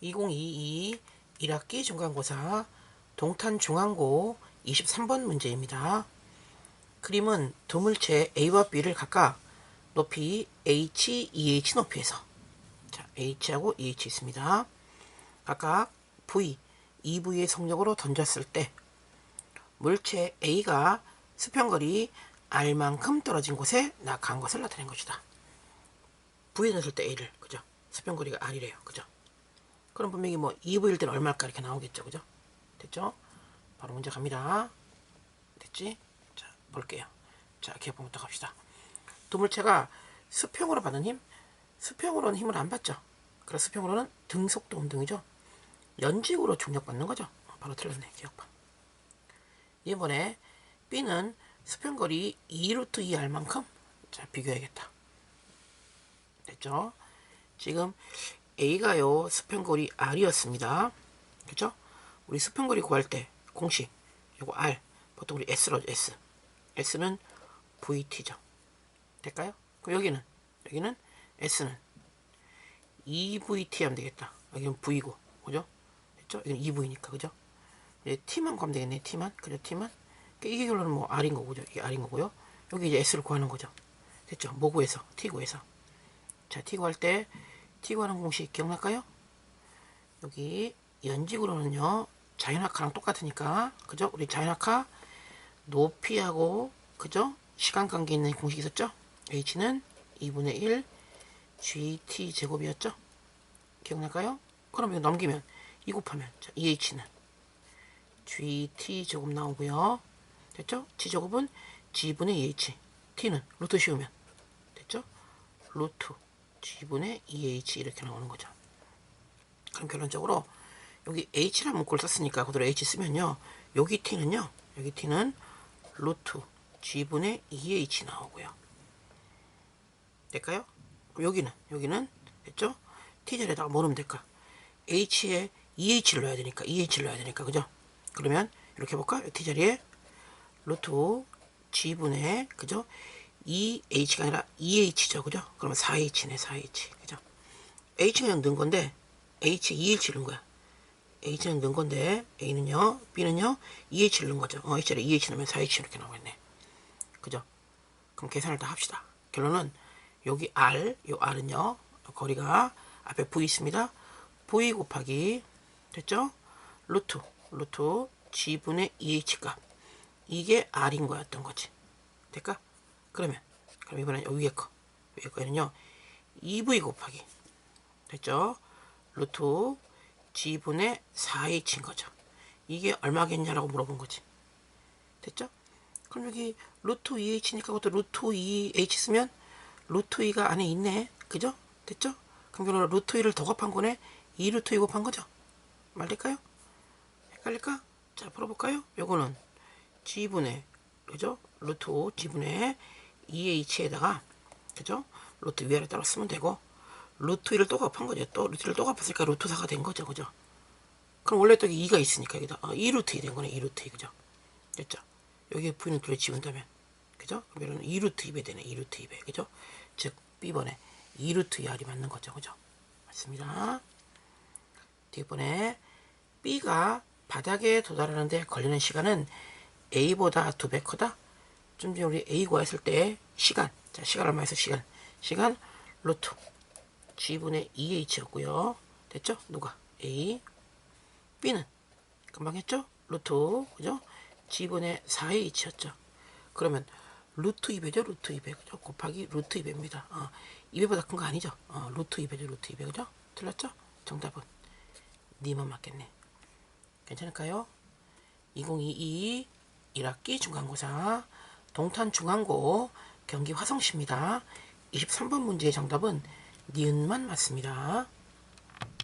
2022 1학기 중간고사 동탄중앙고 23번 문제입니다. 그림은 두 물체 A와 B를 각각 높이 H, EH 높이에서 자, H하고 EH 있습니다. 각각 V, EV의 속력으로 던졌을 때 물체 A가 수평거리 R만큼 떨어진 곳에 낙한 것을 나타낸 것이다. V에 던졌을 때 A를 그죠? 수평거리가 R이래요. 그죠? 그럼 분명히 뭐 2V일 때는 얼마일까 이렇게 나오겠죠. 그죠? 됐죠? 바로 문제 갑니다. 됐지? 자, 볼게요. 자, 기억부터 갑시다. 두물체가 수평으로 받는 힘, 수평으로는 힘을 안 받죠. 그래서 수평으로는 등속도 운동이죠. 연직으로 중력받는 거죠. 어, 바로 틀렸네, 기억봐. 이번에 B는 수평거리 2루트 2R만큼 자, 비교해야겠다. 됐죠? 지금 A가요, 수평거리 R이었습니다. 그죠? 우리 수평거리 구할 때 공식, 요거 R, 보통 우리 S로 S. S는 VT죠. 될까요? 그럼 여기는, 여기는 S는 2VT 하면 되겠다. 여기는 V고, 그죠? 됐죠? 이건 2V니까, 그죠? 이제 T만 구하면 되겠네, T만. 그죠? T만. 그러니까 이게 결론은 뭐 R인 거고, 죠 이게 R인 거고요. 여기 이제 S를 구하는 거죠. 됐죠? 뭐 구해서? T 구해서. 자, T 구할 때, T 구하는 공식 기억날까요? 여기 연직으로는요, 자연학화랑 똑같으니까, 그죠? 우리 자연학화 높이하고, 그죠? 시간 관계 있는 공식 있었죠? H는 2분의 1 GT 제곱이었죠? 기억날까요? 그럼 이거 넘기면 2 곱하면 자, EH는 GT 제곱 나오고요. 됐죠? G 제곱은 G분의 EH. T는 루트 씌우면 됐죠? 루트 G분의 EH 이렇게 나오는 거죠. 그럼 결론적으로 여기 H라는 문구를 썼으니까 그대로 H 쓰면요. 여기 T는요. 여기 T는 루트 G분의 EH 나오고요. 될까요? 여기는 여기는 됐죠? T 자리에다가 뭐 넣으면 될까? H에 EH를 넣어야 되니까 EH를 넣어야 되니까 그죠? 그러면 이렇게 해볼까? T 자리에 루트 G분의 그죠? EH가 아니라 EH죠 그죠? 그러면 4H네 4H 그죠? H가 그냥 넣은 건데 H에 EH를 넣은 거야 H는 넣은 건데 A는요 B는요 EH를 넣은 거죠 어, H 자리에 EH 넣으면 4H 이렇게 나오겠네 그죠? 그럼 계산을 다 합시다 결론은 여기 R, 요 R은요 거리가 앞에 V 있습니다 V 곱하기 됐죠? 루트 루트 G분의 EH 값 이게 R인 거였던 거지 될까? 그러면 그럼 이번엔 위에 거 위에 거는요 2V 곱하기 됐죠? 루트 G분의 4H인 거죠 이게 얼마겠냐라고 물어본 거지 됐죠? 그럼 여기 루트 2H니까 그것도 루트 2H 쓰면 루트 2가 안에 있네 그죠? 됐죠? 그럼 결론 루트 2를 더 곱한 거네 2 루트 2 곱한 거죠? 말될까요? 헷갈릴까? 자 풀어볼까요? 요거는 G분의 그죠? 루트 5 G분의 2H에다가 그죠? 루트 위아래 따로 쓰면 되고 루트 1을 또 곱한 거죠. 또 루트 1을 또 곱했으니까 루트 4가 된 거죠. 그죠? 그럼 원래 또 2가 있으니까 여기다 아, 2루트 2된 거네. 2루트 2 그죠? 됐죠? 여기에 V는 둘을 지운다면 그죠? 그러면 2루트 2배 되네. 2루트 2배 그죠? 즉 B번에 2루트 2R이 맞는 거죠. 그죠? 맞습니다. 뒷번에 B가 바닥에 도달하는데 걸리는 시간은 A보다 두 배 크다. 좀 전에 우리 A 구했을 때 시간. 자, 시간 얼마 해서 시간. 시간 루트 G분의 2H였고요. 됐죠? 누가? A. B는 금방 했죠? 루트 그죠? G분의 4H였죠. 그러면 루트 2배죠? 루트 2배 그죠? 곱하기 루트 2배입니다. 어, 2배보다 큰 거 아니죠? 어, 루트 2배죠? 루트 2배 그죠? 틀렸죠? 정답은 니만 맞겠네. 괜찮을까요? 2022 1학기 중간고사 동탄중앙고 경기 화성시입니다. 23번 문제의 정답은 니은만 맞습니다.